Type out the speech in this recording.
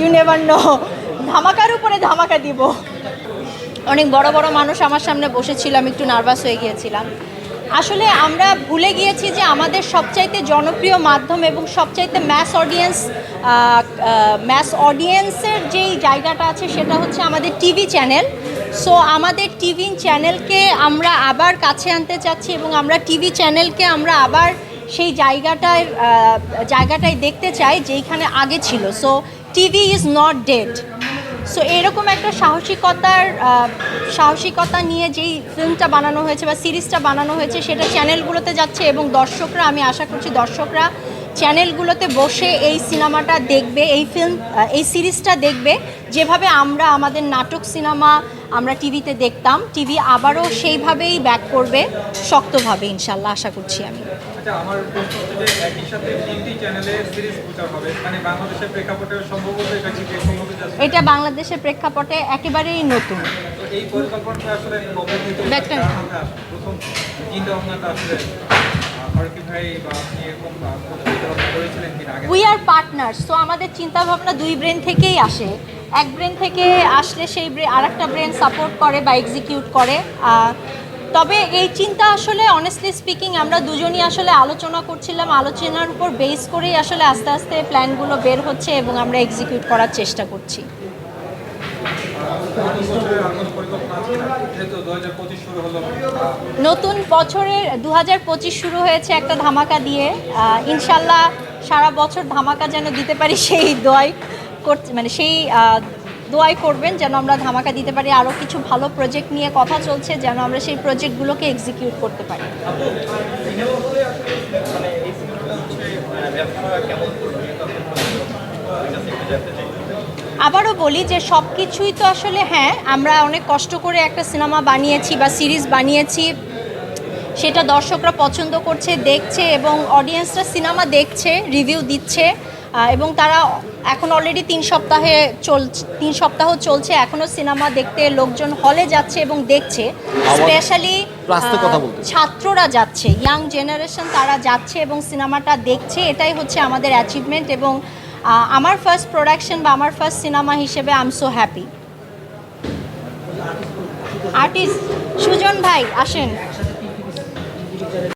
You never know ধামাকার উপরে ধামাকা দিব। অনেক বড় বড় মানুষ আমার সামনে বসেছিল, আমি একটু নার্ভাস হয়ে গিয়েছিলাম। আসলে আমরা ভুলে গিয়েছি যে আমাদের সবচাইতে জনপ্রিয় মাধ্যম এবং সবচাইতে ম্যাস অডিয়েন্স ম্যাস অডিয়েন্সের যেই জায়গাটা আছে সেটা হচ্ছে আমাদের টিভি চ্যানেল সো আমাদের টিভি চ্যানেলকে আমরা আবার কাছে আনতে চাচ্ছি এবং আমরা টিভি চ্যানেলকে আমরা আবার সেই জায়গাটায় জায়গাটায় দেখতে চাই যেইখানে আগে ছিল। So TV is not dead so এরকম একটা সাহসিকতার সাহসিকতা নিয়ে যেই ফিল্মটা বানানো হয়েছে বা সিরিজটা বানানো হয়েছে, সেটা চ্যানেলগুলোতে যাচ্ছে এবং দর্শকরা, আমি আশা করছি দর্শকরা চ্যানেলগুলোতে বসে এই সিনেমাটা দেখবে এই ফিল্ম এই সিরিজটা দেখবে। যেভাবে আমরা আমাদের নাটক সিনেমা আমরা টিভিতে দেখতাম টিভি আবারও সেইভাবেই ব্যাক করবে শক্তভাবে ইনশাল্লাহ আশা করছি আমি। আচ্ছা আমার প্রশ্ন হচ্ছে যে একই সাথে তিনটি চ্যানেলে সিরিজ হবে। মানে বাংলাদেশের প্রেক্ষাপটে সম্ভবত এটা কি এটা বাংলাদেশের প্রেক্ষাপটে একেবারেই নতুন। এই পরিকল্পনাটা আসলো? প্রথম চিন্তা ভাবনাটা আসলে উই আর পার্টনার সো আমাদের চিন্তা ভাবনা দুই ব্রেন থেকেই আসে। এক ব্রেন থেকে আসলে সেই আর একটা ব্রেন সাপোর্ট করে বা এক্সিকিউট করে। তবে এই চিন্তা আসলে অনেস্টলি স্পিকিং আমরা দুজনই আসলে আলোচনা করছিলাম আলোচনার উপর বেস করেই আসলে আস্তে আস্তে প্ল্যানগুলো বের হচ্ছে এবং আমরা এক্সিকিউট করার চেষ্টা করছি। নতুন বছরের দু হাজার পঁচিশ শুরু হয়েছে একটা ধামাকা দিয়ে ইনশাল্লাহ সারা বছর ধামাকা যেন দিতে পারি সেই দোয়াই করতে মানে সেই দোয়াই করবেন যেন আমরা ধামাকা দিতে পারি। আরও কিছু ভালো প্রজেক্ট নিয়ে কথা চলছে যেন আমরা সেই প্রজেক্টগুলোকে এক্সিকিউট করতে পারি। আবারও বলি যে সব কিছুই তো আসলে হ্যাঁ আমরা অনেক কষ্ট করে একটা সিনেমা বানিয়েছি বা সিরিজ বানিয়েছি সেটা দর্শকরা পছন্দ করছে দেখছে এবং অডিয়েন্সরা সিনেমা দেখছে রিভিউ দিচ্ছে এবং তারা এখন অলরেডি তিন সপ্তাহে চল তিন সপ্তাহ চলছে এখনও সিনেমা দেখতে লোকজন হলে যাচ্ছে এবং দেখছে স্পেশালি। ছাত্ররা যাচ্ছে ইয়াং জেনারেশন তারা যাচ্ছে এবং সিনেমাটা দেখছে এটাই হচ্ছে আমাদের অ্যাচিভমেন্ট এবং আমার ফার্স্ট প্রোডাকশন বা আমার ফার্স্ট সিনেমা হিসেবে I am so happy artist Sujon ভাই, আসেন।